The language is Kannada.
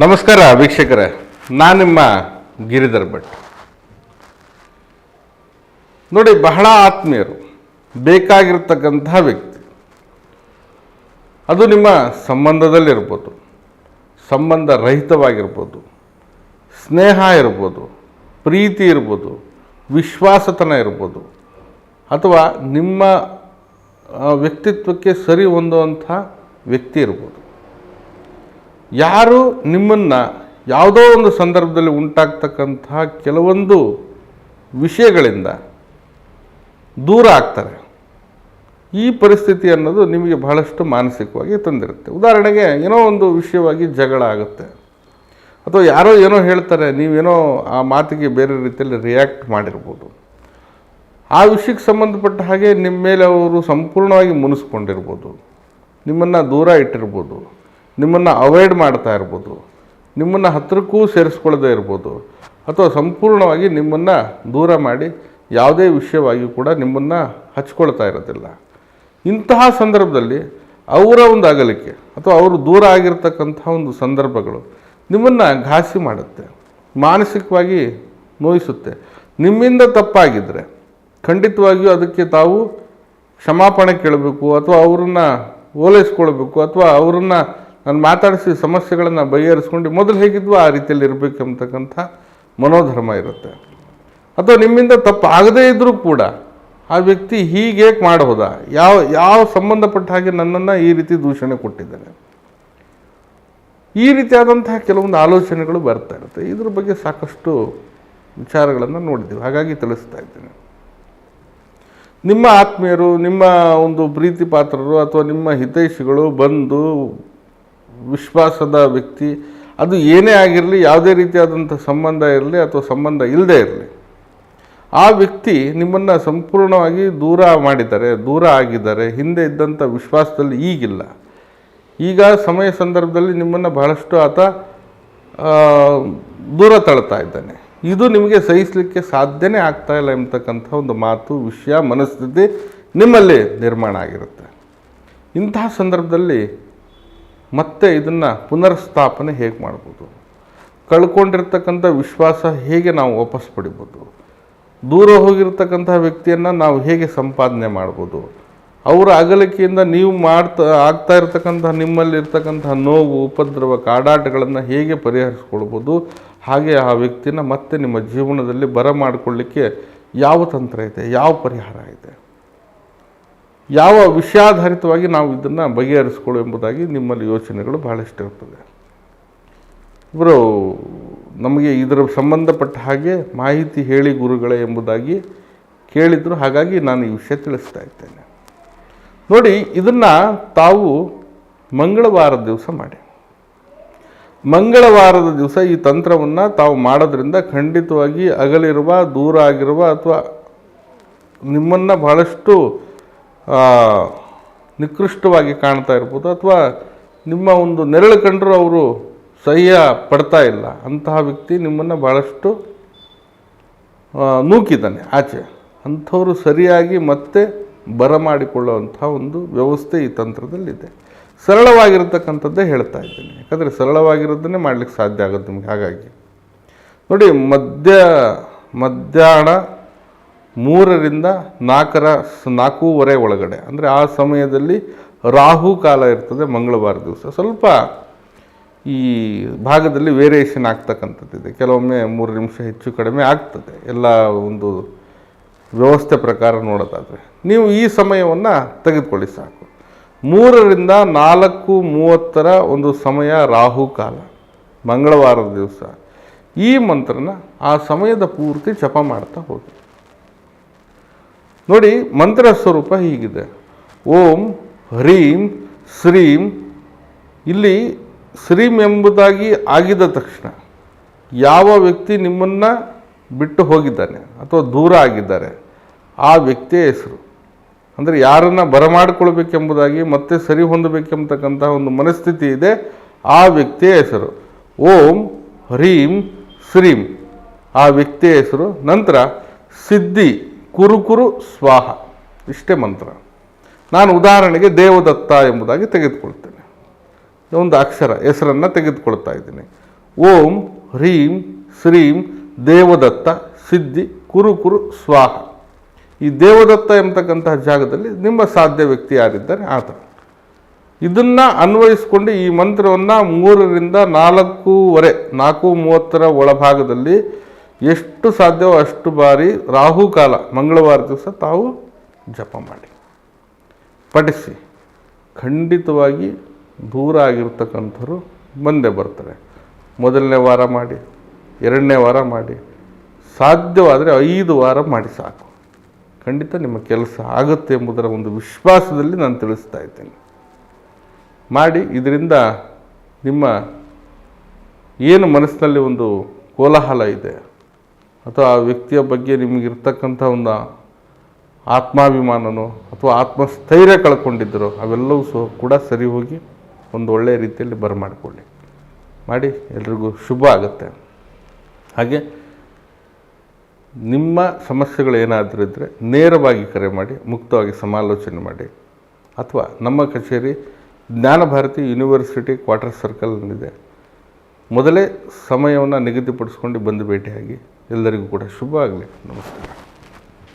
ನಮಸ್ಕಾರ ವೀಕ್ಷಕರೇ, ನಾನು ನಿಮ್ಮ ಗಿರಿಧರ್ ಭಟ್. ನೋಡಿ, ಬಹಳ ಆತ್ಮೀಯರು ಬೇಕಾಗಿರ್ತಕ್ಕಂತಹ ವ್ಯಕ್ತಿ. ಅದು ನಿಮ್ಮ ಸಂಬಂಧದಲ್ಲಿರ್ಬೋದು ಸಂಬಂಧ ರಹಿತವಾಗಿರ್ಬೋದು ಸ್ನೇಹ ಇರ್ಬೋದು, ಪ್ರೀತಿ ಇರ್ಬೋದು, ವಿಶ್ವಾಸತನ ಇರ್ಬೋದು, ಅಥವಾ ನಿಮ್ಮ ವ್ಯಕ್ತಿತ್ವಕ್ಕೆ ಸರಿ ಹೊಂದುವಂಥ ವ್ಯಕ್ತಿ ಇರ್ಬೋದು. ಯಾರು ನಿಮ್ಮನ್ನು ಯಾವುದೋ ಒಂದು ಸಂದರ್ಭದಲ್ಲಿ ಉಂಟಾಗ್ತಕ್ಕಂತಹ ಕೆಲವೊಂದು ವಿಷಯಗಳಿಂದ ದೂರ ಆಗ್ತಾರೆ. ಈ ಪರಿಸ್ಥಿತಿ ಅನ್ನೋದು ನಿಮಗೆ ಬಹಳಷ್ಟು ಮಾನಸಿಕವಾಗಿ ತಂದಿರುತ್ತೆ. ಉದಾಹರಣೆಗೆ ಏನೋ ಒಂದು ವಿಷಯವಾಗಿ ಜಗಳ ಆಗುತ್ತೆ. ಅಥವಾ ಯಾರೋ ಏನೋ ಹೇಳ್ತಾರೆ, ನೀವೇನೋ ಆ ಮಾತಿಗೆ ಬೇರೆ ರೀತಿಯಲ್ಲಿ ರಿಯಾಕ್ಟ್ ಮಾಡಿರ್ಬೋದು. ಆ ವಿಷಯಕ್ಕೆ ಸಂಬಂಧಪಟ್ಟ ಹಾಗೆ ನಿಮ್ಮ ಮೇಲೆ ಅವರು ಸಂಪೂರ್ಣವಾಗಿ ಮುನಿಸ್ಕೊಂಡಿರ್ಬೋದು. ನಿಮ್ಮನ್ನು ದೂರ ಇಟ್ಟಿರ್ಬೋದು. ನಿಮ್ಮನ್ನು ಅವಾಯ್ಡ್ ಮಾಡ್ತಾ ಇರ್ಬೋದು. ನಿಮ್ಮನ್ನು ಹತ್ತಿರಕ್ಕೂ ಸೇರಿಸ್ಕೊಳ್ಳದೆ ಇರ್ಬೋದು. ಅಥವಾ ಸಂಪೂರ್ಣವಾಗಿ ನಿಮ್ಮನ್ನು ದೂರ ಮಾಡಿ ಯಾವುದೇ ವಿಷಯವಾಗಿ ಕೂಡ ನಿಮ್ಮನ್ನು ಹಚ್ಕೊಳ್ತಾ ಇರೋದಿಲ್ಲ. ಇಂತಹ ಸಂದರ್ಭದಲ್ಲಿ ಅವರ ಒಂದು ಅಗಲಿಕೆ ಅಥವಾ ಅವರು ದೂರ ಆಗಿರ್ತಕ್ಕಂತಹ ಒಂದು ಸಂದರ್ಭಗಳು ನಿಮ್ಮನ್ನು ಘಾಸಿ ಮಾಡುತ್ತೆ, ಮಾನಸಿಕವಾಗಿ ನೋಯಿಸುತ್ತೆ. ನಿಮ್ಮಿಂದ ತಪ್ಪಾಗಿದ್ದರೆ ಖಂಡಿತವಾಗಿಯೂ ಅದಕ್ಕೆ ತಾವು ಕ್ಷಮಾಪಣೆ ಕೇಳಬೇಕು ಅಥವಾ ಅವರನ್ನು ಓಲೈಸ್ಕೊಳ್ಬೇಕು ಅಥವಾ ಅವರನ್ನು ನಾನು ಮಾತಾಡಿಸಿ ಸಮಸ್ಯೆಗಳನ್ನು ಬಗೆಹರಿಸ್ಕೊಂಡು ಮೊದಲು ಹೇಗಿದ್ವು ಆ ರೀತಿಯಲ್ಲಿ ಇರಬೇಕು ಅಂತಕ್ಕಂಥ ಮನೋಧರ್ಮ ಇರುತ್ತೆ. ಅಥವಾ ನಿಮ್ಮಿಂದ ತಪ್ಪು ಆಗದೇ ಇದ್ದರೂ ಕೂಡ ಆ ವ್ಯಕ್ತಿ ಹೀಗೆ ಮಾಡಬಹುದಾ? ಯಾವ ಯಾವ ಸಂಬಂಧಪಟ್ಟ ಹಾಗೆ ನನ್ನನ್ನು ಈ ರೀತಿ ದೂಷಣೆ ಕೊಟ್ಟಿದ್ದಾನೆ ಈ ರೀತಿಯಾದಂತಹ ಕೆಲವೊಂದು ಆಲೋಚನೆಗಳು ಬರ್ತಾ ಇರುತ್ತೆ. ಇದ್ರ ಬಗ್ಗೆ ಸಾಕಷ್ಟು ವಿಚಾರಗಳನ್ನು ನೋಡಿದ್ದೀವಿ. ಹಾಗಾಗಿ ತಿಳಿಸ್ತಾ ಇದ್ದೇನೆ. ನಿಮ್ಮ ಆತ್ಮೀಯರು, ನಿಮ್ಮ ಒಂದು ಪ್ರೀತಿ ಪಾತ್ರರು ಅಥವಾ ನಿಮ್ಮ ಹಿತೈಷಿಗಳು ಬಂದು ವಿಶ್ವಾಸದ ವ್ಯಕ್ತಿ, ಅದು ಏನೇ ಆಗಿರಲಿ, ಯಾವುದೇ ರೀತಿಯಾದಂಥ ಸಂಬಂಧ ಇರಲಿ ಅಥವಾ ಸಂಬಂಧ ಇಲ್ಲದೇ ಇರಲಿ, ಆ ವ್ಯಕ್ತಿ ನಿಮ್ಮನ್ನು ಸಂಪೂರ್ಣವಾಗಿ ದೂರ ಮಾಡಿದ್ದಾರೆ, ದೂರ ಆಗಿದ್ದಾರೆ, ಹಿಂದೆ ಇದ್ದಂಥ ವಿಶ್ವಾಸದಲ್ಲಿ ಈಗಿಲ್ಲ. ಈಗ ಸಮಯ ಸಂದರ್ಭದಲ್ಲಿ ನಿಮ್ಮನ್ನು ಬಹಳಷ್ಟು ಆತ ದೂರ ತಳ್ತಾ ಇದ್ದಾನೆ. ಇದು ನಿಮಗೆ ಸಹಿಸಲಿಕ್ಕೆ ಸಾಧ್ಯನೇ ಆಗ್ತಾ ಇಲ್ಲ ಎಂಬತಕ್ಕಂಥ ಒಂದು ಮಾತು, ವಿಷಯ, ಮನಸ್ಥಿತಿ ನಿಮ್ಮಲ್ಲಿ ನಿರ್ಮಾಣ ಆಗಿರುತ್ತೆ. ಇಂತಹ ಸಂದರ್ಭದಲ್ಲಿ ಮತ್ತೆ ಇದನ್ನು ಪುನರ್ಸ್ಥಾಪನೆ ಹೇಗೆ ಮಾಡ್ಬೋದು? ಕಳ್ಕೊಂಡಿರ್ತಕ್ಕಂಥ ವಿಶ್ವಾಸ ಹೇಗೆ ನಾವು ವಾಪಸ್ ಪಡಿಬೋದು? ದೂರ ಹೋಗಿರ್ತಕ್ಕಂಥ ವ್ಯಕ್ತಿಯನ್ನು ನಾವು ಹೇಗೆ ಸಂಪಾದನೆ ಮಾಡ್ಬೋದು? ಅವರ ಅಗಲಿಕೆಯಿಂದ ನೀವು ಮಾಡ್ತಾ, ಆಗ್ತಾ ಇರತಕ್ಕಂಥ ನಿಮ್ಮಲ್ಲಿರ್ತಕ್ಕಂಥ ನೋವು, ಉಪದ್ರವ, ಕಾಡಾಟಗಳನ್ನು ಹೇಗೆ ಪರಿಹರಿಸ್ಕೊಳ್ಬೋದು? ಹಾಗೆ ಆ ವ್ಯಕ್ತಿನ ಮತ್ತೆ ನಿಮ್ಮ ಜೀವನದಲ್ಲಿ ಬರ ಮಾಡಿಕೊಳ್ಳಿಕ್ಕೆ ಯಾವ ತಂತ್ರ ಇದೆ? ಯಾವ ಪರಿಹಾರ ಇದೆ? ಯಾವ ವಿಷಯಾಧಾರಿತವಾಗಿ ನಾವು ಇದನ್ನು ಬಗೆಹರಿಸ್ಕೊಳ್ಳು ಎಂಬುದಾಗಿ ನಿಮ್ಮಲ್ಲಿ ಯೋಚನೆಗಳು ಬಹಳಷ್ಟು ಇರ್ತದೆ ಇವರು ನಮಗೆ ಇದರ ಸಂಬಂಧಪಟ್ಟ ಹಾಗೆ ಮಾಹಿತಿ ಹೇಳಿ ಗುರುಗಳೇ ಎಂಬುದಾಗಿ ಕೇಳಿದರು. ಹಾಗಾಗಿ ನಾನು ಈ ವಿಷಯ ತಿಳಿಸ್ತಾ ಇದ್ದೇನೆ. ನೋಡಿ, ಇದನ್ನು ತಾವು ಮಂಗಳವಾರದ ದಿವಸ ಮಾಡಿ. ಮಂಗಳವಾರದ ದಿವಸ ಈ ತಂತ್ರವನ್ನು ತಾವು ಮಾಡೋದ್ರಿಂದ ಖಂಡಿತವಾಗಿ ಅಗಲಿರುವ, ದೂರ ಆಗಿರುವ ಅಥವಾ ನಿಮ್ಮನ್ನು ಬಹಳಷ್ಟು ನಿಕೃಷ್ಟವಾಗಿ ಕಾಣ್ತಾ ಇರ್ಬೋದು ಅಥವಾ ನಿಮ್ಮ ಒಂದು ನೆರಳು ಕಂಡರೂ ಅವರು ಸಹ್ಯ ಪಡ್ತಾ ಇಲ್ಲ. ಅಂತಹ ವ್ಯಕ್ತಿ ನಿಮ್ಮನ್ನು ಭಾಳಷ್ಟು ನೂಕಿದ್ದಾನೆ ಆಚೆ. ಅಂಥವರು ಸರಿಯಾಗಿ ಮತ್ತೆ ಬರಮಾಡಿಕೊಳ್ಳುವಂಥ ಒಂದು ವ್ಯವಸ್ಥೆ ಈ ತಂತ್ರದಲ್ಲಿದೆ. ಸರಳವಾಗಿರ್ತಕ್ಕಂಥದ್ದೇ ಹೇಳ್ತಾ ಇದ್ದೀನಿ. ಯಾಕಂದರೆ ಸರಳವಾಗಿರೋದನ್ನೇ ಮಾಡಲಿಕ್ಕೆ ಸಾಧ್ಯ ಆಗುತ್ತೆ ನಿಮಗೆ ಹಾಗಾಗಿ. ನೋಡಿ ಮಧ್ಯ ಮಧ್ಯಾಹ್ನ ಮೂರರಿಂದ ನಾಲ್ಕರ ನಾಲ್ಕೂವರೆ ಒಳಗಡೆ. ಅಂದರೆ ಆ ಸಮಯದಲ್ಲಿ ರಾಹು ಕಾಲ ಇರ್ತದೆ ಮಂಗಳವಾರ ದಿವಸ. ಸ್ವಲ್ಪ ಈ ಭಾಗದಲ್ಲಿ ವೇರಿಯೇಷನ್ ಆಗ್ತಕ್ಕಂಥದ್ದಿದೆ ಕೆಲವೊಮ್ಮೆ ಮೂರು ನಿಮಿಷ ಹೆಚ್ಚು ಕಡಿಮೆ ಆಗ್ತದೆ. ಎಲ್ಲ ಒಂದು ವ್ಯವಸ್ಥೆ ಪ್ರಕಾರ ನೋಡೋದಾದರೆ. ನೀವು ಈ ಸಮಯವನ್ನು ತೆಗೆದುಕೊಳ್ಳಿ ಸಾಕು. ಮೂರರಿಂದ ನಾಲ್ಕು ಮೂವತ್ತರ ಒಂದು ಸಮಯ ರಾಹು ಕಾಲ, ಮಂಗಳವಾರದ ದಿವಸ. ಈ ಮಂತ್ರನ ಆ ಸಮಯದ ಪೂರ್ತಿ ಜಪ ಮಾಡ್ತಾ ಹೋಗಿ. ನೋಡಿ, ಮಂತ್ರ ಸ್ವರೂಪ ಹೀಗಿದೆ. ಓಂ, ಹ್ರೀಂ, ಶ್ರೀಂ. ಇಲ್ಲಿ ಶ್ರೀಂ ಎಂಬುದಾಗಿ ಆಗಿದ ತಕ್ಷಣ ಯಾವ ವ್ಯಕ್ತಿ ನಿಮ್ಮನ್ನು ಬಿಟ್ಟು ಹೋಗಿದ್ದಾನೆ ಅಥವಾ ದೂರ ಆಗಿದ್ದಾರೆ, ಆ ವ್ಯಕ್ತಿಯ ಹೆಸರು. ಅಂದರೆ ಯಾರನ್ನು ಬರಮಾಡಿಕೊಳ್ಬೇಕೆಂಬುದಾಗಿ, ಮತ್ತೆ ಸರಿ ಹೊಂದಬೇಕೆಂಬತಕ್ಕಂತಹ ಒಂದು ಮನಸ್ಥಿತಿ ಇದೆ, ಆ ವ್ಯಕ್ತಿಯ ಹೆಸರು. ಓಂ, ಹ್ರೀಂ, ಶ್ರೀಂ. ಆ ವ್ಯಕ್ತಿಯ ಹೆಸರು. ನಂತರ ಸಿದ್ಧಿ. ಕುರುಕುರು ಸ್ವಾಹ. ಇಷ್ಟೇ ಮಂತ್ರ. ನಾನು ಉದಾಹರಣೆಗೆ ದೇವದತ್ತ ಎಂಬುದಾಗಿ ತೆಗೆದುಕೊಳ್ತೇನೆ. ಒಂದು ಅಕ್ಷರ, ಹೆಸರನ್ನು ತೆಗೆದುಕೊಳ್ತಾ ಇದ್ದೀನಿ. ಓಂ, ಹ್ರೀಂ, ಶ್ರೀಂ, ದೇವದತ್ತ, ಸಿದ್ಧಿ, ಕುರುಕುರು ಕುರು ಸ್ವಾಹ. ಈ ದೇವದತ್ತ ಎಂಬತಕ್ಕಂತಹ ಜಾಗದಲ್ಲಿ ನಿಮ್ಮ ಸಾಧ್ಯ ವ್ಯಕ್ತಿ ಯಾರಿದ್ದಾರೆ? ಆತ ಇದನ್ನು ಅನ್ವಯಿಸ್ಕೊಂಡು ಈ ಮಂತ್ರವನ್ನು ಮೂರರಿಂದ ನಾಲ್ಕೂವರೆ ನಾಲ್ಕು ಮೂವತ್ತರ ಒಳಭಾಗದಲ್ಲಿ ಎಷ್ಟು ಸಾಧ್ಯವೋ ಅಷ್ಟು ಬಾರಿ ರಾಹುಕಾಲ ಮಂಗಳವಾರ ದಿವಸ ತಾವು ಜಪ ಮಾಡಿ. ಪಠಿಸಿ. ಖಂಡಿತವಾಗಿ ದೂರ ಆಗಿರ್ತಕ್ಕಂಥವ್ರು ಬಂದೇ ಬರ್ತಾರೆ. ಮೊದಲನೇ ವಾರ ಮಾಡಿ, ಎರಡನೇ ವಾರ ಮಾಡಿ, ಸಾಧ್ಯವಾದರೆ ಐದು ವಾರ ಮಾಡಿ ಸಾಕು. ಖಂಡಿತ ನಿಮ್ಮ ಕೆಲಸ ಆಗುತ್ತೆ ಎಂಬುದರ ಒಂದು ವಿಶ್ವಾಸದಲ್ಲಿ ನಾನು ತಿಳಿಸ್ತಾ ಇದ್ದೇನೆ. ಮಾಡಿ, ಇದರಿಂದ ನಿಮ್ಮ ಏನು ಮನಸ್ಸಿನಲ್ಲಿ ಒಂದು ಕೋಲಾಹಲ ಇದೆ ಅಥವಾ ಆ ವ್ಯಕ್ತಿಯ ಬಗ್ಗೆ ನಿಮಗಿರ್ತಕ್ಕಂಥ ಒಂದು ಆತ್ಮಾಭಿಮಾನನೋ ಅಥವಾ ಆತ್ಮಸ್ಥೈರ್ಯ ಕಳ್ಕೊಂಡಿದ್ದರು ಅವೆಲ್ಲವೂ ಸಹ ಕೂಡ ಸರಿ ಹೋಗಿ ಒಂದು ಒಳ್ಳೆಯ ರೀತಿಯಲ್ಲಿ ಬರಮಾಡಿಕೊಳ್ಳಿ. ಮಾಡಿ ಎಲ್ರಿಗೂ ಶುಭ ಆಗುತ್ತೆ. ಹಾಗೆ ನಿಮ್ಮ ಸಮಸ್ಯೆಗಳು ಏನಾದರೂ ಇದ್ದರೆ ನೇರವಾಗಿ ಕರೆ ಮಾಡಿ, ಮುಕ್ತವಾಗಿ ಸಮಾಲೋಚನೆ ಮಾಡಿ. ಅಥವಾ ನಮ್ಮ ಕಚೇರಿ ಜ್ಞಾನಭಾರತಿ ಯೂನಿವರ್ಸಿಟಿ ಕ್ವಾರ್ಟರ್ ಸರ್ಕಲ್ನಲ್ಲಿದೆ. ಮೊದಲೇ ಸಮಯವನ್ನು ನಿಗದಿಪಡಿಸ್ಕೊಂಡು ಬಂದು ಭೇಟಿಯಾಗಿ ಎಲ್ಲರಿಗೂ ಕೂಡ ಶುಭ ಆಗಲಿ. ನಮಸ್ಕಾರ